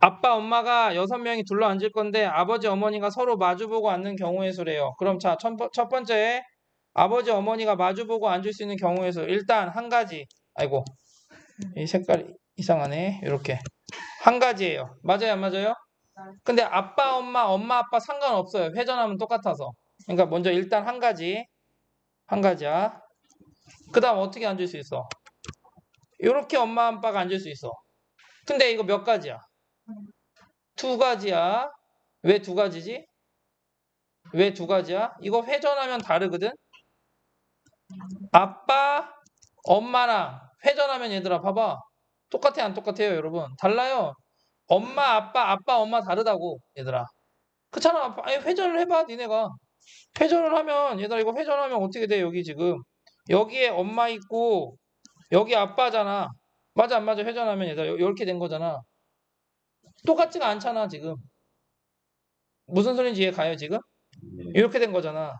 아빠, 엄마가 여섯 명이 둘러 앉을 건데 아버지, 어머니가 서로 마주보고 앉는 경우의 수래요. 그럼 자, 첫, 번- 첫 번째 아버지, 어머니가 마주보고 앉을 수 있는 경우의 수. 일단 한 가지. 아이고, 이 색깔이 이상하네. 이렇게 한 가지예요. 맞아요, 안 맞아요? 근데 아빠, 엄마, 엄마, 아빠 상관없어요. 회전하면 똑같아서. 그러니까 먼저 일단 한 가지, 한 가지야. 그 다음 어떻게 앉을 수 있어? 이렇게 엄마, 아빠가 앉을 수 있어. 근데 이거 몇 가지야? 두 가지야. 왜 두 가지지? 왜 두 가지야? 이거 회전하면 다르거든? 아빠, 엄마랑 회전하면 얘들아, 봐봐. 똑같아, 안 똑같아요, 여러분? 달라요. 엄마, 아빠, 아빠, 엄마 다르다고, 얘들아. 그렇잖아. 아니, 회전을 해봐, 니네가. 회전을 하면, 얘들아, 이거 회전하면 어떻게 돼, 여기 지금. 여기에 엄마 있고, 여기 아빠잖아. 맞아, 안 맞아? 회전하면 얘들아, 요- 이렇게 된 거잖아. 똑같지가 않잖아, 지금. 무슨 소리인지 이해 가요, 지금? 이렇게 된 거잖아.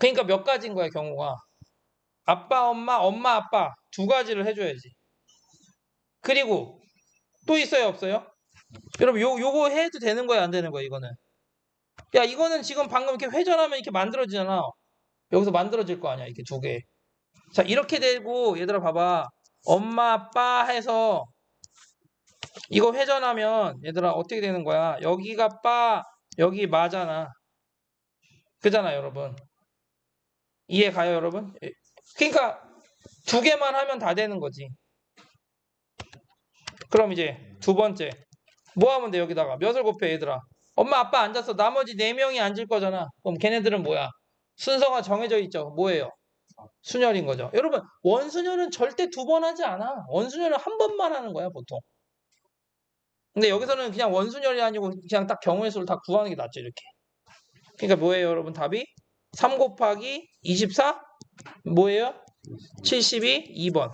그러니까 몇 가지인 거야, 경우가. 아빠, 엄마, 엄마, 아빠 두 가지를 해줘야지. 그리고 또 있어요, 없어요? 여러분, 요, 요거 해도 되는 거야, 안 되는 거야, 이거는? 야, 이거는 지금 방금 이렇게 회전하면 이렇게 만들어지잖아. 여기서 만들어질 거 아니야, 이렇게 두 개. 자, 이렇게 되고, 얘들아, 봐봐. 엄마, 아빠 해서 이거 회전하면, 얘들아, 어떻게 되는 거야? 여기가 빠, 여기 마잖아. 그잖아, 여러분. 이해 가요, 여러분? 예. 그러니까 두 개만 하면 다 되는 거지. 그럼 이제 두 번째. 뭐 하면 돼, 여기다가? 몇을 곱해, 얘들아? 엄마, 아빠 앉았어. 나머지 네 명이 앉을 거잖아. 그럼 걔네들은 뭐야? 순서가 정해져 있죠. 뭐예요? 순열인 거죠. 여러분, 원순열은 절대 두 번 하지 않아. 원순열은 한 번만 하는 거야, 보통. 근데 여기서는 그냥 원순열이 아니고 그냥 딱 경우의 수를 다 구하는 게 낫죠, 이렇게. 그러니까 뭐예요, 여러분? 답이? 3 곱하기 24? 뭐예요? 72? 2번.